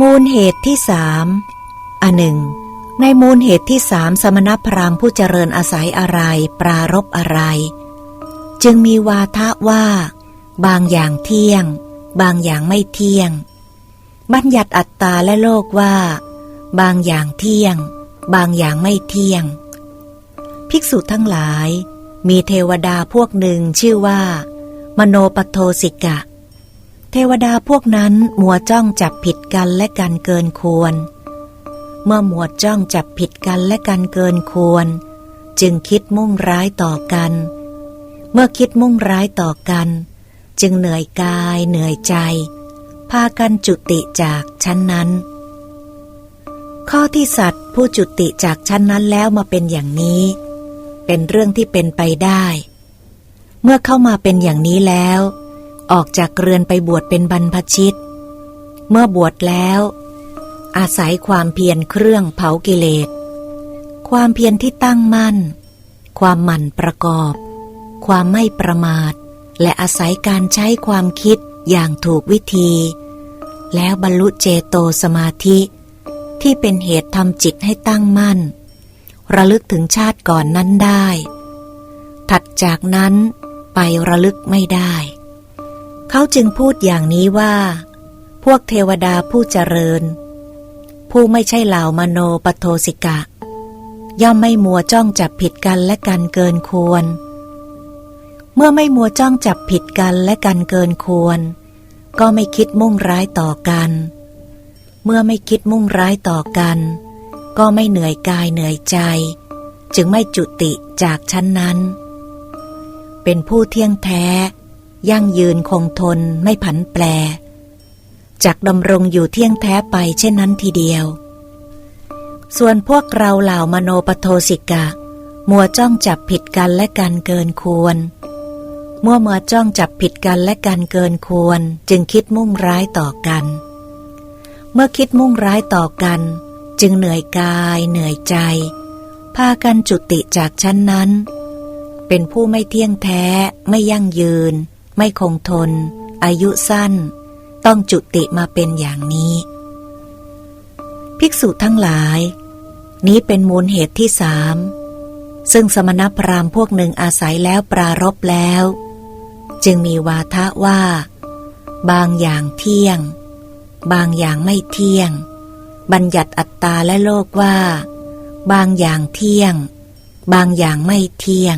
มูลเหตุที่สามอันหนึ่ง ในมูลเหตุที่สามสมณพราหมณ์ผู้เจริญอาศัยอะไร ปรารบอะไร จึงมีวาทะว่า บางอย่างเที่ยง บางอย่างไม่เที่ยง บัญญัติอัตตาและโลกว่า บางอย่างเที่ยง บางอย่างไม่เที่ยง ภิกษุทั้งหลาย มีเทวดาพวกหนึ่งชื่อว่า มโนปโทสิกะเเทวดาพวกนั้นมัวจ้องจับผิดกันและกันเกินควร เมื่อมัวจ้องจับผิดกันและกันเกินควร จึงคิดมุ่งร้ายต่อกัน เมื่อคิดมุ่งร้ายต่อกัน จึงเหนื่อยกายเหนื่อยใจ พากันจุติจากชั้นนั้น ข้อที่สัตว์ผู้จุติจากชั้นนั้นแล้วมาเป็นอย่างนี้ เป็นเรื่องที่เป็นไปได้ เมื่อเข้ามาเป็นอย่างนี้แล้ว ออกจากเรือนไปบวชเป็นบรรพชิต เมื่อบวชแล้ว อาศัยความเพียรเครื่องเผากิเลส ความเพียรที่ตั้งมั่น ความหมั่นประกอบ ความไม่ประมาท และอาศัยการใช้ความคิดอย่างถูกวิธี แล้วบรรลุเจโตสมาธิ ที่เป็นเหตุทำจิตให้ตั้งมั่น ระลึกถึงชาติก่อนนั้นได้ ถัดจากนั้นไประลึกไม่ได้ เขาจึงพูดอย่างนี้ว่า พวกเทวดาผู้เจริญ ผู้ไม่ใช่เหล่ามโนปโทสิกะ ย่อมไม่มัวจ้องจับผิดกันและกันเกินควร เมื่อไม่มัวจ้องจับผิดกันและกันเกินควร ก็ไม่คิดมุ่งร้ายต่อกัน เมื่อไม่คิดมุ่งร้ายต่อกัน ก็ไม่เหนื่อยกายเหนื่อยใจ จึงไม่จุติจากชั้นนั้น เป็นผู้เที่ยงแท้ ยั่งยืนคงทนไม่ผันแปรจากดำรงอยู่เที่ยงแท้ไปเช่นนั้นทีเดียว ส่วนพวกเราเหล่ามโนปโทสิกะ มัวจ้องจับผิดกันและกันเกินควรมื่อมัวจ้องจับผิดกันและกันเกินควร จึงคิดมุ่งร้ายต่อกัน เมื่อคิดมุ่งร้ายต่อกัน จึงเหนื่อยกายเหนื่อยใจ พากันจุติจากชั้นนั้น เป็นผู้ไม่เที่ยงแท้ไม่ยั่งยืน ไม่คงทน อายุสั้น ต้องจุติมาเป็นอย่างนี้ ภิกษุทั้งหลาย นี้เป็นมูลเหตุที่สามซึ่งสมณพราหมณ์พวกหนึ่งอาศัยแล้วปรารบแล้ว จึงมีวาทะว่า บางอย่างเที่ยง บางอย่างไม่เที่ยง บัญญัติอัตตาและโลกว่า บางอย่างเที่ยง บางอย่างไม่เที่ยง